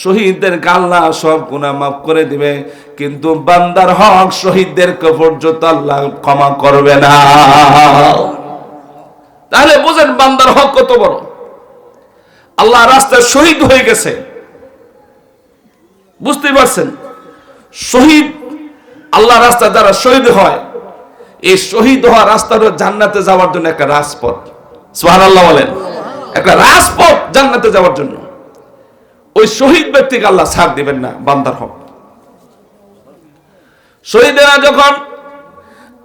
শহীদদের আল্লাহ সব গুণা মাফ করে দিবে, কিন্তু বান্দার হক শহীদদের পর্যন্ত আল্লাহ ক্ষমা করবে না। তাহলে বুঝেন বান্দার হক কত বড়। আল্লাহ রাস্তায় শহীদ হয়ে গেছে। বুঝতে পারছেন? শহীদ আল্লাহ রাস্তায় যারা শহীদ হয়, এই শহীদ হওয়া রাস্তাটা জান্নাতে যাওয়ার জন্য একটা রাজপথ। সোহান আল্লাহ বলেন। একটা রাজপথ জান্নাতে যাওয়ার জন্য। ওই শহীদ ব্যক্তিকে আল্লাহ ছাড় দিবেন না, বান্দার হক। শহীদেরা যখন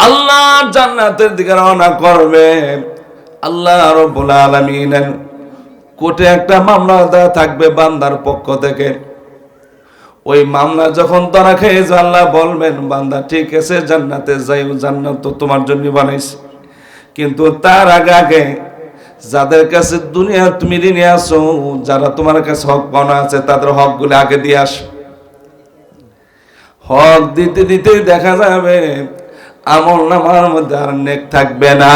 আল্লাহ জান্নাতের দিকে রওনা করবে, আল্লাহ রব্বুল আলামিনের কোর্টে একটা মামলা দেওয়া থাকবে বান্দার পক্ষ থেকে। ওই মামলা যখন ধরা খেয়েছে আল্লাহ বলবেন, বান্দা, ঠিক আছে, জান্নাতে যাই জান্নাত তো তোমার জন্য বানাইছি। কিন্তু তার আগে আগে যাদের কাছে দুনিয়া তুমি ঋণে আসো যারা তোমার কাছে হক পাওনা আছে, তাদের হক হকগুলো আগে দিয়ে আসো। হক দিতে দিতে দেখা যাবে, আমল নামার মধ্যে আর নেক থাকবে না।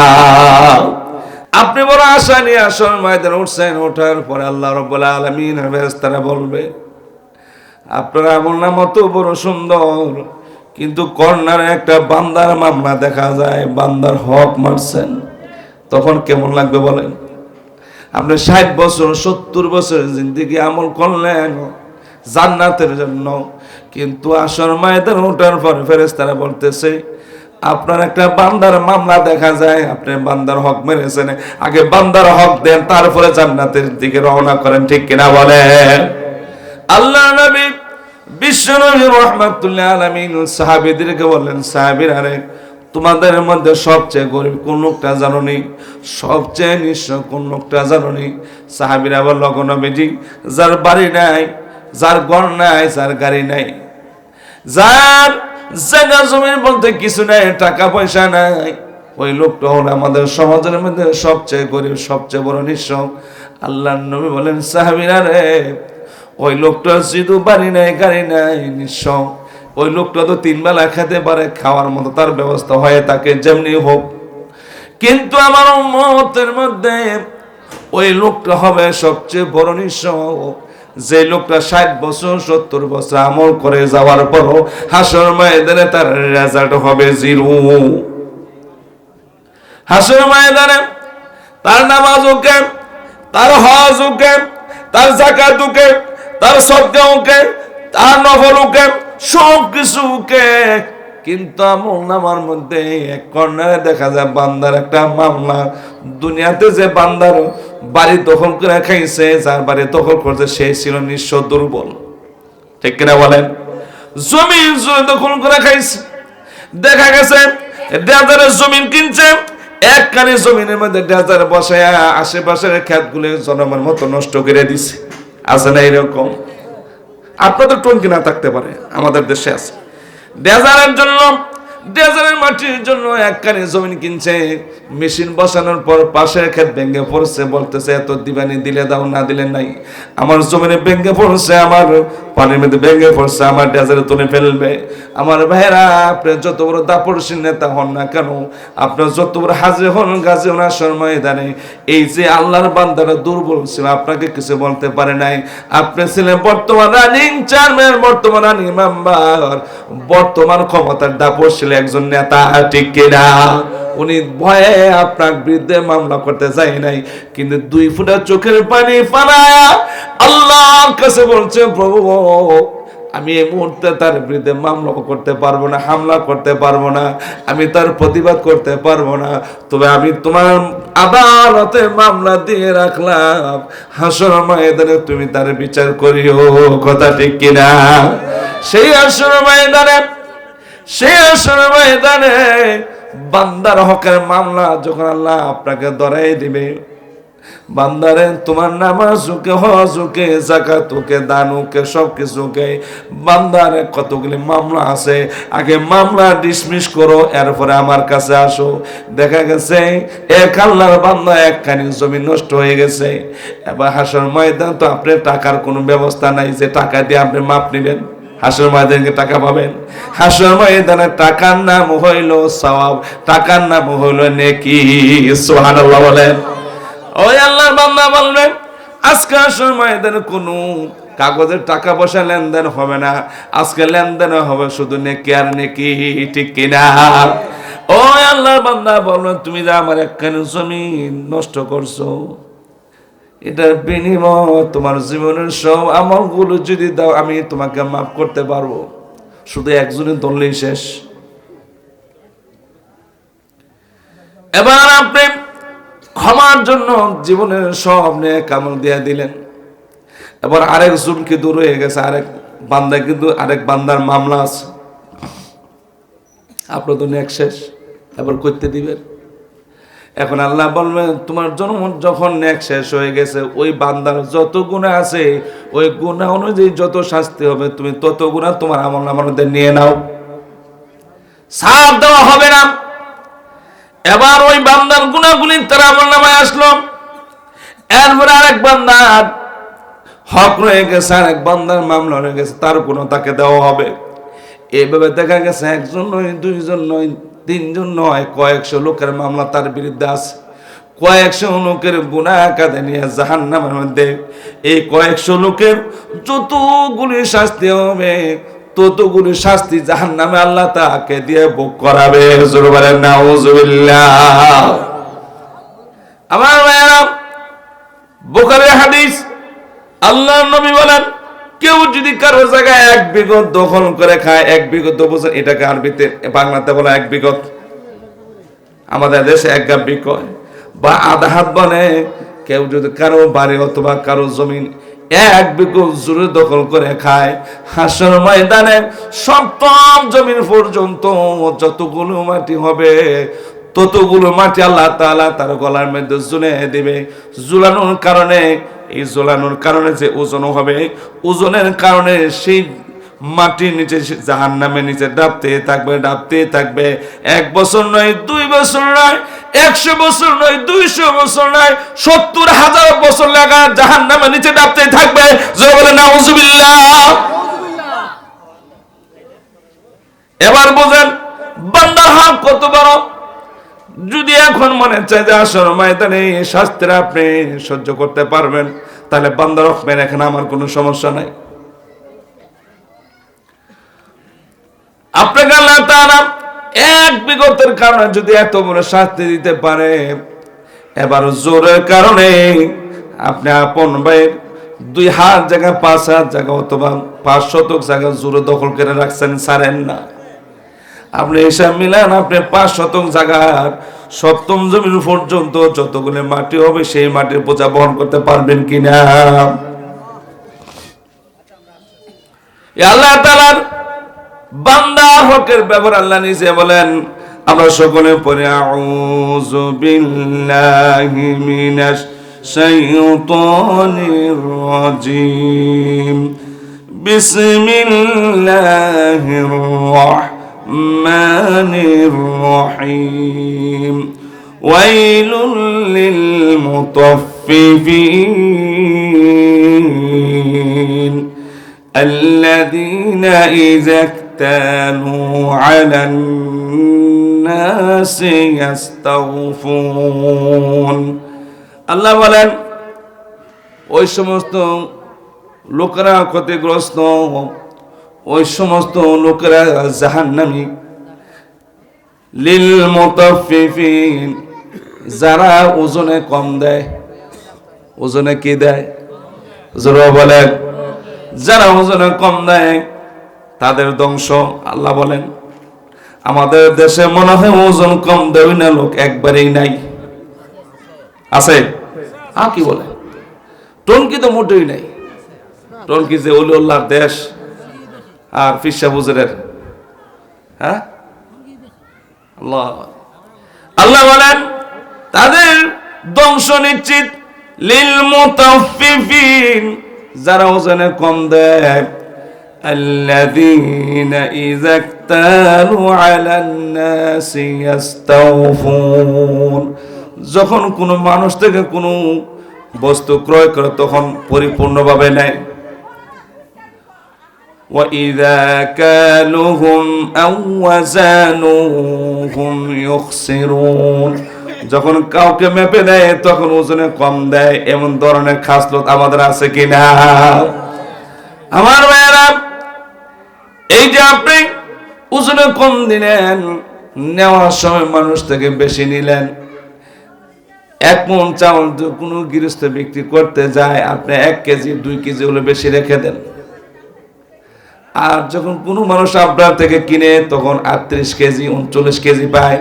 আপনি বড় আশা নিয়ে আসন ময়দান উঠছেন, ওঠার পরে আল্লাহ রব্বুল আলমিন তারা বলবে, আপনার আমল নামা তো বড় সুন্দর, কিন্তু কর্নারে একটা বান্দার মামলা দেখা যায়, বান্দার হক মারছেন। তখন কেমন লাগবে বলেন? আপনি ষাট বছর, সত্তর বছর জিন্দিগি আমল করলেন জান্নাতের জন্য। কিন্তু আসর মায়েদের ওঠার পরে ফেরেস তারা বলতেছে, আপনার একটা বান্দার মামলা দেখা যায়। আপনি বান্দার হক মেরেছেন আগে বান্দার হক দেন, তারপরে জান্নাতের দিকে রওনা করেন। ঠিক কিনা বলেন? আল্লাহ নবী বিশ্বনবী রহমাতুল্লাহ আলামিন সাহাবীদেরকে বললেন, সাহাবীর আরে তোমাদের মধ্যে সবচেয়ে গরিব কোন লোকটা জানো নি? সবচেয়ে নিঃস্ব কোন লোকটা জানো নি? সাহাবীরা বলল নবীজি যার বাড়ি নাই, যার ঘর নাই, যার গাড়ি নাই, যার জায়গা জমি বলতে কিছু নাই, টাকা পয়সা নাই, ওই লোকটা হলো আমাদের সমাজের মধ্যে সবচেয়ে গরিব, সবচেয়ে বড় নিঃস্ব আল্লাহ নবী বলেন, সাহাবীরা রে, ওই লোকটা শুধু বাড়ি নাই, গাড়ি নাই নিঃস্ব ওই লোকটা তো তিন বেলা খেতে পারে, খাওয়ার মতো তার ব্যবস্থা হয়ে তাকে যেমনি হোক। কিন্তু আমার মতের মধ্যে ওই লোকটা হবে সবচেয়ে বড় নিঃস্ব। যে লোকটা ষাট বছর, সত্তর বছর আমল করে যাওয়ার পরও হাসর ময়দানে তার রেজাল্ট হবে জিরো। হাসর ময়দানে তার নামাজ ওকে, তার হজ ওকে, তার জাকাত ওকে, তার সদ্গা ওকে, তার নফল ওকে সব কিছুকে কিন্তু আমল নামার মধ্যে এক কর্নারে দেখা যায় বান্দার একটা মামলা। দুনিয়াতে যে বান্দার বাড়ি দখল করে খাইছে, যার বাড়ি দখল করছে, সে ছিল নিঃস্ব দুর্বল। ঠিক কিনা বলেন? জমি দখল করে খাইছে, দেখা গেছে ডেজারের জমিন কিনছে একখানি জমিনের মধ্যে ডেজার বসে আশেপাশের ক্ষেতগুলো জনমের মতো নষ্ট করে দিছে। আছে না এরকম? আপনাদের টঙ্কি না থাকতে পারে আমাদের দেশে আছে। ডেজারের জন্য ডেজারের মাটির জন্য একখানি জমিন কিনছে। মেশিন বসানোর পর পাশের ক্ষেত ভেঙে পড়ছে, বলতেছে, এত দিবানি দিলে দাও, না দিলে নাই। আমার জমিনে ভেঙে পড়ছে, আমার পানির মধ্যে ভেঙে পড়ছে, আমার ডেজারে তুলে ফেলবে। আমার ভাইরা আপনি যত বড় দাপড়শীল নেতা হন না কেন আপনার যত বড় হাজে হন গাজে ওনার ময়দানে, এই যে আল্লাহর বান্দারা দুর্বল ছিল, আপনাকে কিছু বলতে পারে নাই। আপনি ছিলেন বর্তমান রানিং চেয়ারম্যান, বর্তমান রানিং মেম্বার, বর্তমান ক্ষমতার দাপড়শীল একজন নেতা ঠিক কিনা? উনি ভয়ে আপনার বিরুদ্ধে মামলা করতে চাই নাই, কিন্তু দুই ফুটা চোখের পানি পানায়া আল্লাহর কাছে বলছে, প্রভু, আমি এই মুহূর্তে তার বিরুদ্ধে মামলা করতে পারব না, হামলা করতে পারব না, আমি তার প্রতিবাদ করতে পারব না, তবে আমি তোমার আদালতে মামলা দিয়ে রাখলাম। হাসর ময়দানে তুমি তার বিচার করিও, কথা ঠিক কিনা? সেই হাসর ময়দানে আসর ময়দানে বান্দার হকের মামলা যখন আল্লাহ আপনাকে ধরাই দিবে, বান্দারে, তোমার নামাজ ওকে, হজ ওকে জাকাত ওকে, দান ওকে সব কিছুকে বান্দারে কতগুলি মামলা আছে, আগে মামলা ডিসমিস করো, এরপরে আমার কাছে আসো। দেখা গেছে, এক আল্লাহর বান্দা একখানি জমি নষ্ট হয়ে গেছে। এবার হাসর ময়দান তো আপনার টাকার কোনো ব্যবস্থা নাই, যে টাকা দিয়ে আপনি মাপ নেবেন। হাসর ময়দানে টাকা পাবেন। হাসর ময়দানে টাকার নাম হইল সওয়াব, টাকার নাম হইল নেকি, সুবহানাল্লাহ বলেন। ওই আল্লাহর বান্দা বলবেন, আজকে হাসর ময়দানে কোনো কাগজের টাকা পয়সা লেনদেন হবে না, আজকে লেনদেন হবে শুধু নেকি আর নেকি, ঠিক কিনা? ও আল্লাহর বান্দা বলবেন, তুমি যে আমার একখানে জমি নষ্ট করছ এটার বিনিময় তোমার জীবনের সব আমলগুলো যদি দাও, আমি তোমাকে মাফ করতে পারব। শুধু একজনের ধরলেই শেষ। এবার আপনি ক্ষমার জন্য জীবনের সব নিয়ে কামল দিয়ে দিলেন। এবার আরেক জুমকে দূর হয়ে গেছে, আরেক বান্দা কিন্তু আরেক বান্দার মামলা আছে। আপনার তো নেক শেষ, এবার করতে দিবেন। এখন আল্লাহ বলবেন, তোমার জন্ম যখন নেক শেষ হয়ে গেছে, ওই বান্দার যত গুণা আছে, ওই গুণা অনুযায়ী যত শাস্তি হবে, তুমি তত গুণা তোমার আমল আমাদের নিয়ে নাও। সাপ দেওয়া হবে না। এবার ওই বান্দার গুণাগুলি তার আমল নামায় আসলো। এরপরে আরেক বান্দার হক রয়ে গেছে, আরেক বান্দার মামলা রয়ে গেছে, তার গুণ তাকে দেওয়া হবে। এভাবে দেখা গেছে, একজন নয়, দুইজন নয় তিনজন নয়, কয়েকশো লোকের মামলা তার বিরুদ্ধে আছে। কয়েকশো লোকের গুণা কাঁধে নিয়ে জাহান নামের মধ্যে। এই কয়েকশো লোকের যতগুলি শাস্তি হবে, ততগুলি শাস্তি জাহান নামে আল্লাহ তাকে দিয়ে ভোগ করাবে। আমার বোকারের হাদিস আল্লাহ নবী বলেন কেউ যদি কারও জায়গায় এক বিগত দখল করে খায়, এক বিগত বছর, এটাকে আরবিতে, বাংলাতে বলা এক বিগত। আমাদের দেশে এক গাব্বি কয় বা আধা হাত বনে কেউ যদি কারও বাড়ি অথবা কারও জমিন এক বিঘত জুড়ে দখল করে খায়, হাসর ময়দানে সপ্তম জমিন পর্যন্ত যতগুলো মাটি হবে ততগুলো মাটি আল্লাহ তাআলা তার গলার মধ্যে ঝুলে দিবে। ঝুলানোর কারণে, এই ঝুলানোর কারণে যে ওজন হবে, ওজনের কারণে সেই মাটির নিচে জাহান নামে নিচে ডাবতে থাকবে ডাবতে থাকবে। এক বছর নয়, দুই বছর নয়, একশো বছর নয়, দুইশো বছর নয়, সত্তর হাজার বছর লাগা জাহান নামে নিচে ডাবতে থাকবে। এবার বোঝেন, বান্দার হাত কত বড়? যদি এখন মনে চায় যে আসর ময়দানে শাস্তির আপনি সহ্য করতে পারবেন, তাহলে বান্দা রহমেন এখানে আমার কোনো সমস্যা নাই। আপনাকে আল্লাহ তাআলা এক বিগতের কারণে যদি এত বড় শাস্তি দিতে পারে, এবার জোরের কারণে আপনি আপন ভাইয়ের দুই হাত জায়গা পাঁচ হাত জায়গা অথবা পাঁচ শতক জায়গা জোরে দখল করে রাখছেন, ছাড়েন না। আপনি হিসাব মিলান, আপনি পাঁচ শতক জায়গার সপ্তম জমির পর্যন্ত যতগুলো মাটি হবে, সেই মাটির বোঝা বহন করতে পারবেন কিনা? আল্লাহ তালার বান্দা হকের আল্লাহ নিজে বলেন, আমরা সকলে পরে বিসমিল্লাহির রহিম ওয়াইলুল লিল মুতাফফিফিন الذين إذا اكتالوا على الناس يستغفون আল্লাহ বলেন ওই সমস্ত লোকেরা ক্ষতিগ্রস্ত ওই সমস্ত লোকেরা জাহান্নামী। লিল মুতাফফিফিন, যারা ওজনে কম দেয়, ওজনে কি দেয়? বলেন, যারা ওজনে কম দেয়, তাদের ধ্বংস, আল্লাহ বলেন। আমাদের দেশে মনে হয় ওজন কম দেয় না, লোক একবারেই নাই। আছে? আ কি বলে? টনকি তো মোটেই নাই। টনকি যে ওলি দেশ আর ফিসা বুজরের হ্যাঁ আল্লাহ আল্লাহ বলেন তাদের ধ্বংস নিশ্চিত লিল মুতাফফিফিন যারা ওজনে কম দেয় الذين إذا اكتالوا على الناس يستوفون যখন কোনো মানুষ থেকে কোনো বস্তু ক্রয় করে তখন পরিপূর্ণভাবে নেয় وإذا كالوهم أو وزنوهم يخسرون যখন কাউকে মেপে দেয় তখন ওজনে কম দেয় এমন ধরনের খাসলত আমাদের আছে কিনা আমার ভাইয়েরা এই যে আপনি ওজনে কম দিলেন নেওয়ার সময় মানুষ থেকে বেশি নিলেন এক মন চাউল যদি কোনো গৃহস্থ বিক্রি করতে যায় আপনি এক কেজি দুই কেজি হলে বেশি রেখে দেন আর যখন কোনো মানুষ আপনার থেকে কিনে, তখন আটত্রিশ কেজি, উনচল্লিশ কেজি পায়।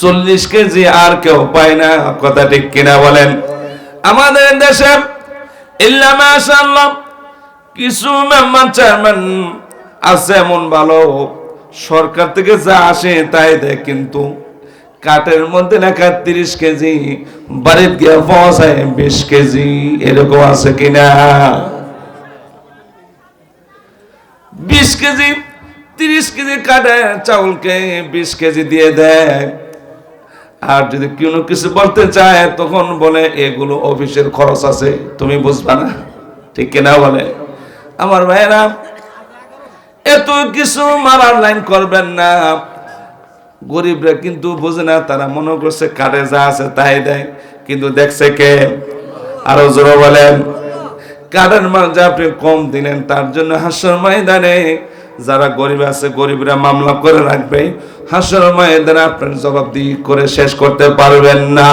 চল্লিশ কেজি আর কেউ পায় না, কথা ঠিক কিনা বলেন? আমাদের দেশে কিছু মেম্বার চেয়ারম্যান আছে এমন ভালো, সরকার থেকে যা আসে তাই দেয়, কিন্তু কাঠের মধ্যে লেখা তিরিশ কেজি বাড়ির গিয়ে পাওয়া যায় বিশ কেজি, এরকম আছে কিনা? বিশ কেজি, তিরিশ কেজি কাটে, চাউলকে বিশ কেজি দিয়ে দেয়। আর যদি কোনো কিছু বলতে চায়, তখন বলে, এগুলো অফিসের খরচ আছে, তুমি বুঝবা না। ঠিক কিনা বলে? আমার ভাইরা এত কিছু মারার লাইন করবেন না। গরিবরা কিন্তু বোঝে না, তারা মনে করছে কাঠে যা আছে তাই দেয়। কিন্তু দেখছে কে? আরও জোরে বলেন কাঠের মাঝে আপনি কম দিলেন, তার জন্য হাসর ময়দানে যারা গরিব আছে, গরিবরা মামলা করে রাখবে। হাসর ময়দানে আপনার জবাবদিহি করে শেষ করতে পারবেন না।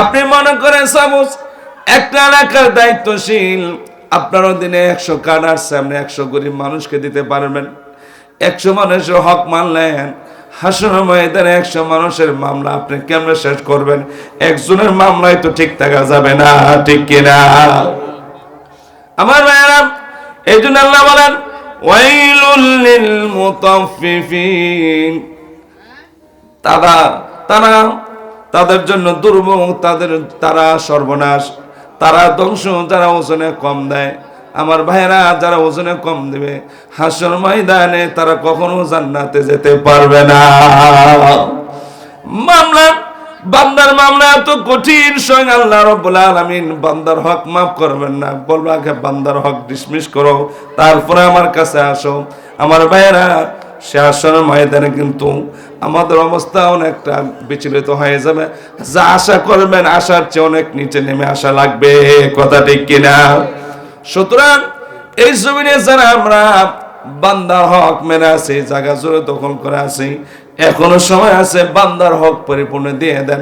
আপনি মনে করেন, সামুস, একটা এলাকার দায়িত্বশীল, আপনার অধীনে একশো কার্ড আসছে আপনি একশো গরিব মানুষকে দিতে পারবেন। একশো মানুষের হক মানলেন হাসন ময়দানে একশো মানুষের মামলা আপনি কেমনে শেষ করবেন? একজনের মামলায় তো ঠিক থাকা যাবে না, ঠিক কিনা? আমার ভাইয়েরা, এই জন্য আল্লাহ বলেন, ওয়াইলুল তারা তারা তাদের জন্য দুর্ভোগ তাদের, তারা সর্বনাশ, তারা ধ্বংস, যারা ওজনে কম দেয়। আমার ভাইরা যারা ওজনে কম দেবে, হাসর ময়দানে তারা কখনো জান্নাতে যেতে পারবে না। মামলা বান্দার মামলা এত কঠিন, স্বয়ং আল্লাহ রব্বুল আলামিন বান্দার হক মাফ করবেন না। বলব, আগে বান্দার হক ডিসমিস করো, তারপরে আমার কাছে আসো। আমার ভাইয়েরা আসর ময়দানে কিন্তু আমাদের অবস্থা অনেকটা বিচলিত হয়ে যাবে। যা আশা করবেন, আশার চেয়ে অনেক নিচে নেমে আসা লাগবে। কথা ঠিক কিনা? সুতরাং এই জমিনে যারা আমরা বান্দার হক মেনে আছি, জায়গা জোরে দখল করে আছি এখনও সময় আছে, বান্দার হক পরিপূর্ণ দিয়ে দেন।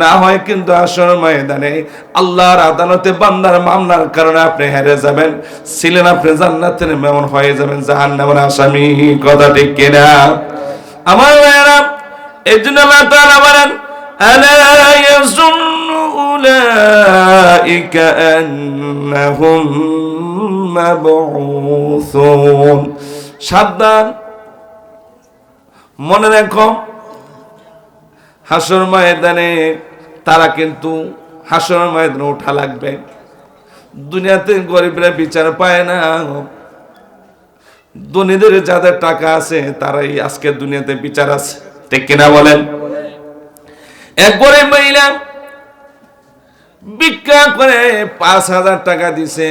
না হয় কিন্তু আসর ময়দানে আল্লাহর আদালতে বান্দার মামলার কারণে আপনি হেরে যাবেন, ছিলেন আপনি জান্নাতের মেমন হয়ে যাবেন জাহান নেমন আসামি, কথা ঠিক কিনা? আমার ভাইয়েরা, এই জন্য আল্লাহ তাআলা বলেন সাবধান মনে রেখো, হাসর ময়দানে তারা কিন্তু হাসর ময়দানে ওঠা লাগবে। দুনিয়াতে গরিবরা বিচার পায় না। ধনীদের যাদের টাকা আছে, তারাই আজকে দুনিয়াতে বিচার আছে। ঠিক কিনা বলেন? এক গরিব মহিলা ভিক্ষা করে পাঁচ হাজার টাকা দিছে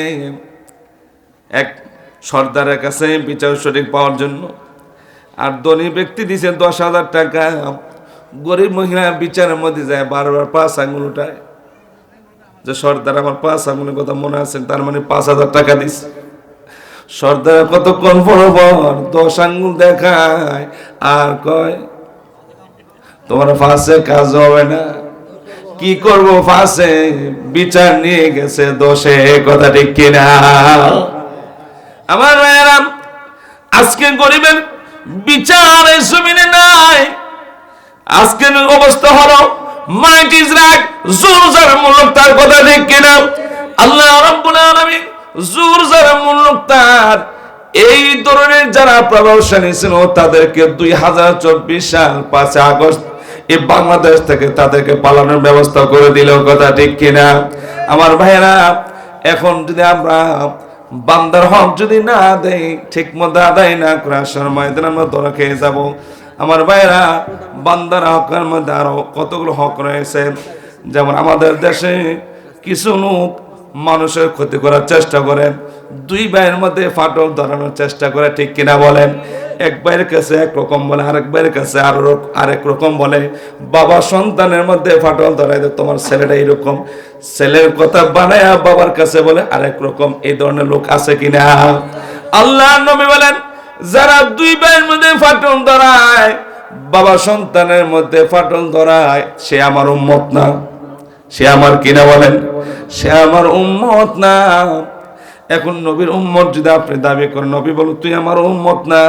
এক সর্দারের কাছে বিচার সঠিক পাওয়ার জন্য। আর ধনী ব্যক্তি দিছে দশ হাজার টাকা। গরিব মহিলা বিচারের মধ্যে যায়, বারবার পাঁচ আঙুল উঠায়। যে সর্দার, আমার পাঁচ আঙুলের কথা মনে আছে, তার মানে পাঁচ হাজার টাকা দিছে। সর্দার কতক্ষণ বরাবর দশ আঙ্গুল দেখায়, আর কয়, তোমার ফাঁসে কাজ হবে না। কি করব ফাঁসে? বিচার নিয়ে গেছে দোষে, কথা ঠিক কিনা? আমার আজকে গরিবের বিচার এই জমিনে নাই। আজকের অবস্থা হলো, মাইট রাইট, জোর মূলক তার কথা আল্লাহ আলামিন জোর মূলক তার এই ধরনের যারা প্রভাবশালী ছিল, তাদেরকে দুই হাজার চব্বিশ সাল পাঁচে আগস্ট এই বাংলাদেশ থেকে তাদেরকে পালানোর ব্যবস্থা করে দিল, কথা ঠিক কিনা? আমার ভাইয়েরা, এখন যদি আমরা বান্দার হক যদি না দেয়, ঠিক মতো আদায় না করে আসার ময়দান আমরা ধরা খেয়ে যাব। আমার ভাইরা বান্দার হকের মধ্যে আরও কতগুলো হক রয়েছে? যেমন আমাদের দেশে কিছু লোক মানুষের ক্ষতি করার চেষ্টা করে, দুই ভাইয়ের মধ্যে ফাটল ধরানোর চেষ্টা করে, ঠিক কিনা বলেন? এক কাছে এক রকম বলে, আরেক কাছে আরও রক- আরেক রকম বলে। বাবা সন্তানের মধ্যে ফাটল ধরাই দেয়, তোমার ছেলেটা এইরকম ছেলের কথা বানায় বাবার কাছে বলে, আরেক রকম, এই ধরনের লোক আছে কিনা? আল্লাহ নবী বলেন, যারা দুই ভাইয়ের মধ্যে ফাটল ধরায়, বাবা সন্তানের মধ্যে ফাটল ধরায়, সে আমার উম্মত না। সে আমার কিনা বলেন, সে আমার উম্মত না। এখন নবীর উম্মত যদি আপনি দাবি করেন, নবী বলো তুই আমার উম্মত না।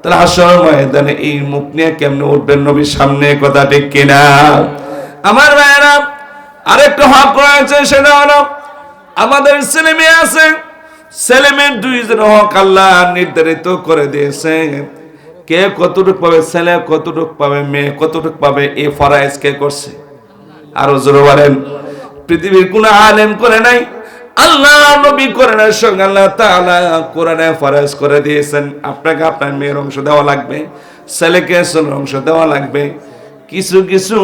তাহলে আসর ময়দানে এই মুখ নিয়ে কেমনে উঠবেন নবীর সামনে, কথা ঠিক কিনা? আমার ভাইয়েরা, আরেকটা হক রয়েছে, সেটা হলো আমাদের ছেলে মেয়ে আছে, ছেলে মেয়ের দুইজন হক আল্লাহ নির্ধারিত করে দিয়েছে। কে কতটুক পাবে ছেলে, কতটুক পাবে মেয়ে, কতটুক পাবে এ ফরাইজ কে করছে? আরও জোরে বলেন। পৃথিবীর কোন আলেম করে নাই আল্লাহ নবী করে নাই সঙ্গে আল্লাহ তাআলা কোরআনে ফরজ করে দিয়েছেন। আপনাকে আপনার মেয়ের অংশ দেওয়া লাগবে, ছেলেকে ছেলের অংশ দেওয়া লাগবে। কিছু কিছু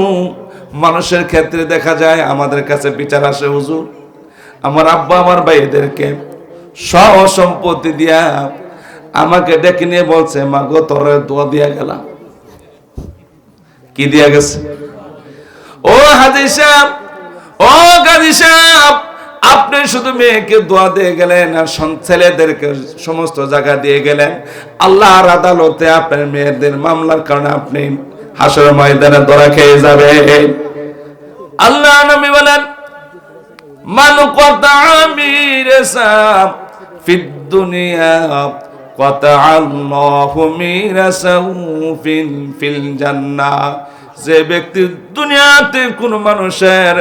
মানুষের ক্ষেত্রে দেখা যায়, আমাদের কাছে বিচার আসে, হুজুর। আমার আব্বা, আমার ভাইদেরকে সব সম্পত্তি দিয়া আমাকে ডেকে নিয়ে বলছে মা গো তোর দোয়া দিয়া গেলাম। কি দিয়া গেছে? ও হাজি সাহেব, ও গাজী সাহেব আপনি শুধু মেয়েকে দোয়া দিয়ে গেলেন আর ছেলেদেরকে সমস্ত জায়গা দিয়ে গেলেন। আল্লাহর আদালতে আপনার মেয়েদের মামলার কারণে আপনি হাসর ময়দানে ধরা খেয়ে যাবে আল্লাহ নবী বলেন, মান কথা ফিদ দুনিয়া কথা আল্লাহু মিরাসাহু ফিল ফিল জান্নাহ। যে ব্যক্তি দুনিয়াতে কোন মানুষের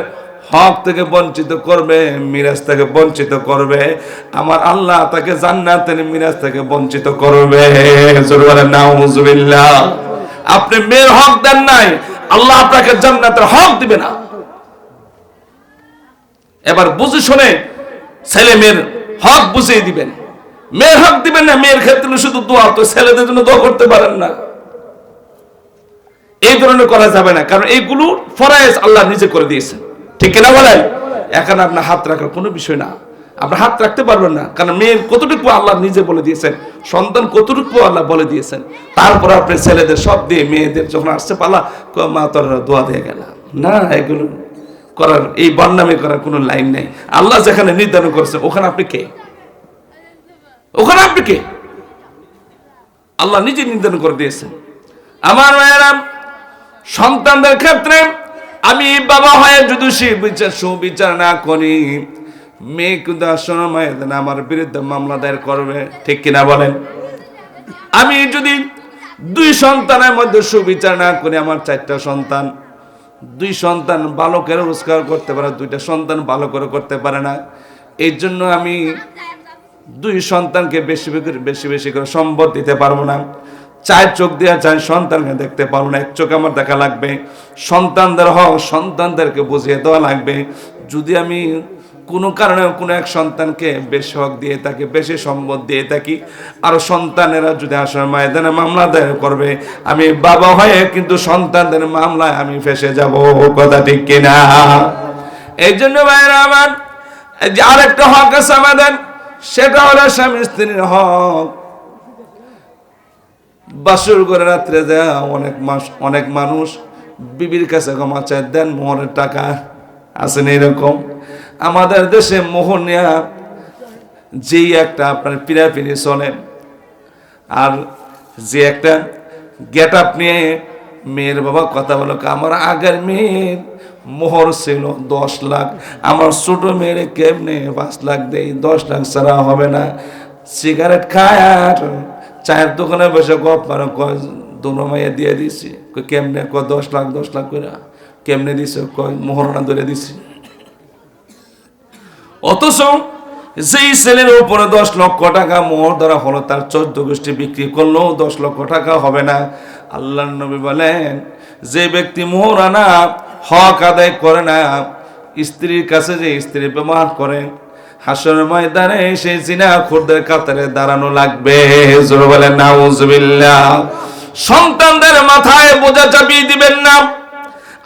হক থেকে বঞ্চিত করবে, মিরাজ থেকে বঞ্চিত করবে। আমার আল্লাহ তাকে জান্নাতের মিরাজ থেকে বঞ্চিত করবে। আপনি মেয়ের হক দেন নাই, আল্লাহ আপনাকে জান্নাতের হক দিবে না। এবার বুঝে শুনে ছেলে মেয়ের হক বুঝিয়ে দিবেন। মেয়ের হক দিবেন না, মেয়ের ক্ষেত্রে শুধু দোয়া, তো ছেলেদের জন্য দোয়া করতে পারেন না। এই ধরনের করা যাবে না, কারণ এইগুলো ফরায়েজ আল্লাহ নিজে করে দিয়েছেন। ঠিক কিনা বলেন? এখন আপনার হাত রাখার কোনো বিষয় না। আপনার হাত রাখতে পারবেন না, কারণ মেয়ের কতটুকু আল্লাহ নিজে বলে দিয়েছেন, সন্তান কতটুকু আল্লাহ বলে দিয়েছেন। তারপর আপনি ছেলেদের সব দিয়ে মেয়েদের যখন আসছে পালা মা, তোর দোয়া দিয়ে গেলাম না। এগুলো করার, এই বন্যামি করার কোনো লাইন নেই। আল্লাহ যেখানে নির্ধারণ করেছে, ওখানে আপনি কে? ওখানে আপনি কে? আল্লাহ নিজে নির্ধারণ করে দিয়েছেন। আমার মায়েরাম সন্তানদের ক্ষেত্রে আমি বাবা হয়ে যদি সে বিচার সুবিচার না করি। মেয়ে কিন্তু আমার বিরুদ্ধে মামলা দায়ের করবে, ঠিক কিনা বলেন? আমি যদি দুই সন্তানের মধ্যে সুবিচার না করি, আমার চারটা সন্তান। দুই সন্তান ভালো করে রোজগার করতে পারে, দুইটা সন্তান ভালো করে করতে পারে না। এই জন্য আমি দুই সন্তানকে বেশি বেশি বেশি বেশি করে সম্পদ দিতে পারব না। চার চোখ দিয়ে চার সন্তানকে দেখতে পারব না, এক চোখ আমার দেখা লাগবে। সন্তানদের হক সন্তানদেরকে বুঝিয়ে দেওয়া লাগবে। যদি আমি কোনো কারণে কোনো এক সন্তানকে বেশি হক দিয়ে থাকি, বেশি সম্পদ দিয়ে থাকি, আর সন্তানেরা যদি আসলে ময়দানে মামলা দায়ের করবে, আমি বাবা হয়ে কিন্তু সন্তানদের মামলায় আমি ফেসে যাব, কথা ঠিক কিনা? এই জন্য ভাইরা আমার আরেকটা হক আছে আমাদের, সেটা হলো স্বামী স্ত্রীর হক। বাসুর করে রাত্রে দেয়া অনেক মাস, অনেক মানুষ বিবির কাছে ক্ষমা চায় দেন মোহরের টাকা আছেন এরকম। আমাদের দেশে মোহর নেয়া যেই একটা আপনার পিড়াপিড়ি চলে, আর যে একটা গেট আপ নিয়ে মেয়ের বাবা কথা বলো আমার আগের মেয়ের মোহর ছিল দশ লাখ, আমার ছোট মেয়ের কেমনে পাঁচ লাখ দেই? দশ লাখ ছাড়া হবে না। সিগারেট খায় আর চায়ের দোকানে বসে গপ মানে কয়, দুনো মাইয়া দিয়ে দিছি। কেমনে? কয়, দশ লাখ দশ লাখ করে। কেমনে দিছে? কয়, মোহরনা ধরে দিছি। অথচ যেই ছেলের উপরে দশ লক্ষ টাকা মোহর ধরা হলো, তার চোদ্দ গোষ্ঠী বিক্রি করলেও দশ লক্ষ টাকা হবে না। আল্লাহ নবী বলেন, যে ব্যক্তি মোহর আনা হক আদায় করে না, স্ত্রীর কাছে যে স্ত্রী ব্যবহার করে হাসর ময়দানে সেই জিনা খুরদের কাতারে দাঁড়ানো লাগবে। জোর বলেন নাউজুবিল্লাহ সন্তানদের মাথায় বোঝা চাপিয়ে দিবেন না।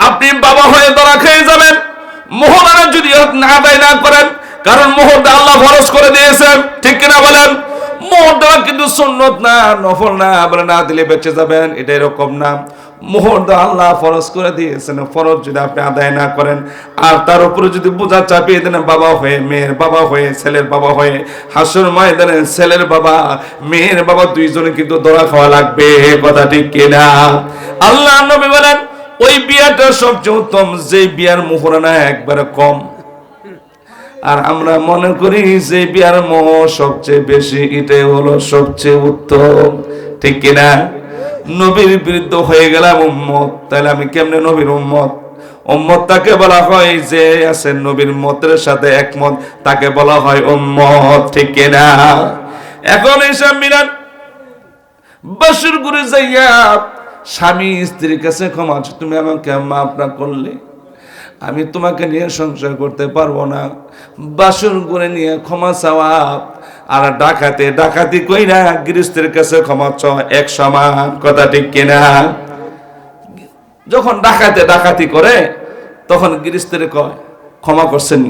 আপনি বাবা হয়ে ধরা খেয়ে যাবেন। মোহরানা যদি না আদায় না করেন, কারণ মোহরটা আল্লাহ ফরজ করে দিয়েছেন। ঠিক কিনা বলেন? মোহর কিন্তু সুন্নত না, নফল না, বলে না দিলে বেঁচে যাবেন। এটা এরকম না। মুহূর্ত আল্লাহ ফরজ করে দিয়েছেন। ফরজ যদি আপনি আদায় না করেন, আর তার উপরে যদি বোঝা চাপিয়ে দেন, বাবা হয়ে মেয়ের বাবা হয়ে ছেলের বাবা হয়ে, হাসুর ময়দানে ছেলের বাবা, মেয়ের বাবা দুইজনে কিন্তু দোয়া খাওয়া লাগবে কথা ঠিক কিনা আল্লাহ নবী বলেন, ওই বিয়াটা সবচেয়ে উত্তম যে বিয়ার মোহরানা একবারে কম। আর আমরা মনে করি যে বিয়ার মোহ সবচেয়ে বেশি, এটাই হলো সবচেয়ে উত্তম। ঠিক কিনা নবীর বিরুদ্ধে হয়ে গেলাম উম্মত। তাহলে আমি কেমনে নবীর উম্মত? উম্মত তাকে বলা হয় যে আছে নবীর মতের সাথে একমত, তাকে বলা হয় উম্মত, ঠিক কিনা এখন এসব মিলান, বাসুর করে যাইয়া স্বামী স্ত্রীর কাছে ক্ষমা তুমি আমাকে মাফ না করলে আমি তোমাকে নিয়ে সংসার করতে পারব না। বাসন করে নিয়ে ক্ষমা চাওয়া আর ডাকাতে ডাকাতি কইরা গৃহস্থের কাছে ক্ষমা চ এক সমান কথা ঠিক কিনা? যখন ডাকাতে ডাকাতি করে, তখন গৃহস্থের কয়, ক্ষমা করছেন